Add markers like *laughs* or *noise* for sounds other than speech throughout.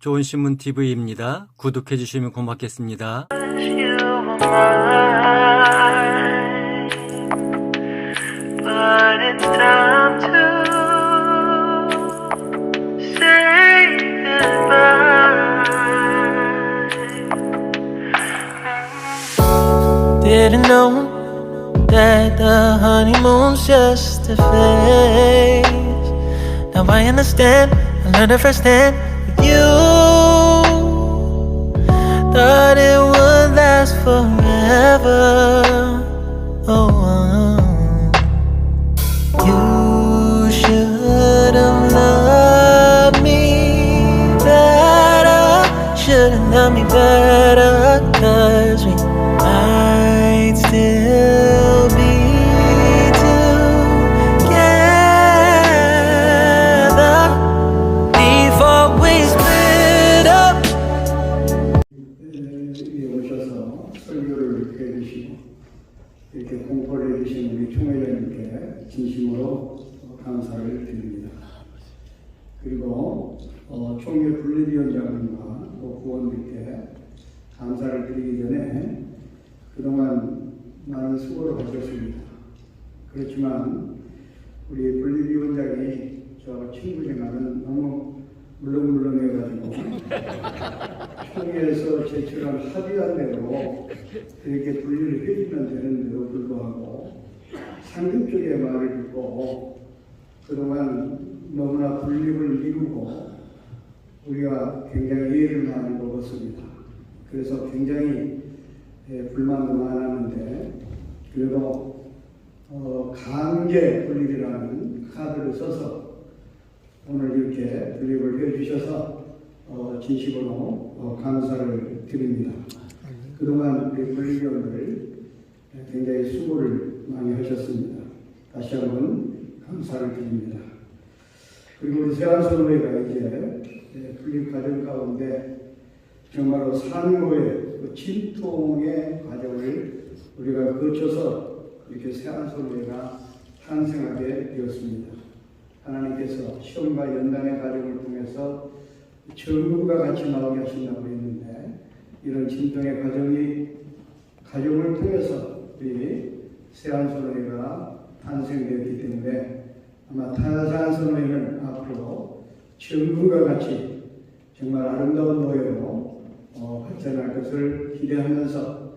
좋은 신문 TV입니다. 구독해 주시면 고맙겠습니다. You. Thought it would last forever. Oh, uh. you should have loved me better. Should have loved me better. Cause we might still 이렇게 공포를 해주신 우리 총회장님께 진심으로 감사를 드립니다. 그리고 어, 총회 분리위원장님과 또 구원들께 감사를 드리기 전에 그동안 많은 수고를 하셨습니다. 그렇지만 우리 분리위원장이 저 친구 생활은 너무 물렁물렁해가지고 *laughs* 총회에서 제출한 합의한 대로 이렇게 분리를 해주면 불구하고 상급적의 말을 듣고 그동안 너무나 분립을 이루고 우리가 굉장히 이해를 많이 먹었습니다. 그래서 굉장히 예, 불만도 많았는데 그래도 어, 강제 분립이라는 카드를 써서 오늘 이렇게 분립을 해주셔서 어, 진심으로 어, 감사를 드립니다. 그동안 우리 분리위원들 수고를 많이 하셨습니다. 다시 한번 감사를 드립니다. 그리고 우리 세안선배가 이제 예, 분립 과정 가운데 정말로 산후의 그 진통의 과정을 우리가 거쳐서 이렇게 세안선배가 탄생하게 되었습니다. 하나님께서 시험과 연단의 과정을 통해서 전문가 같이 나오게 하신다고 했는데 이런 진통의 과정이 과정을 통해서 세안소노이가 탄생되었기 때문에 아마 탄산소노이는 앞으로 전문가 같이 정말 아름다운 노예로 어, 발전할 것을 기대하면서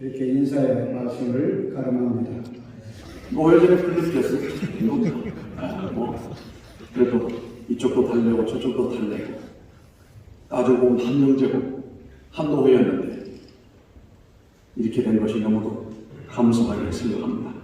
이렇게 인사의 말씀을 가름합니다. 오해전에 풀렸겠어. 뭐, 그래도 이쪽도 달래고 저쪽도 달래고 따져보면 한 명제고 한 노회였는데 이렇게 된 것이 너무도 감사하게 생각합니다.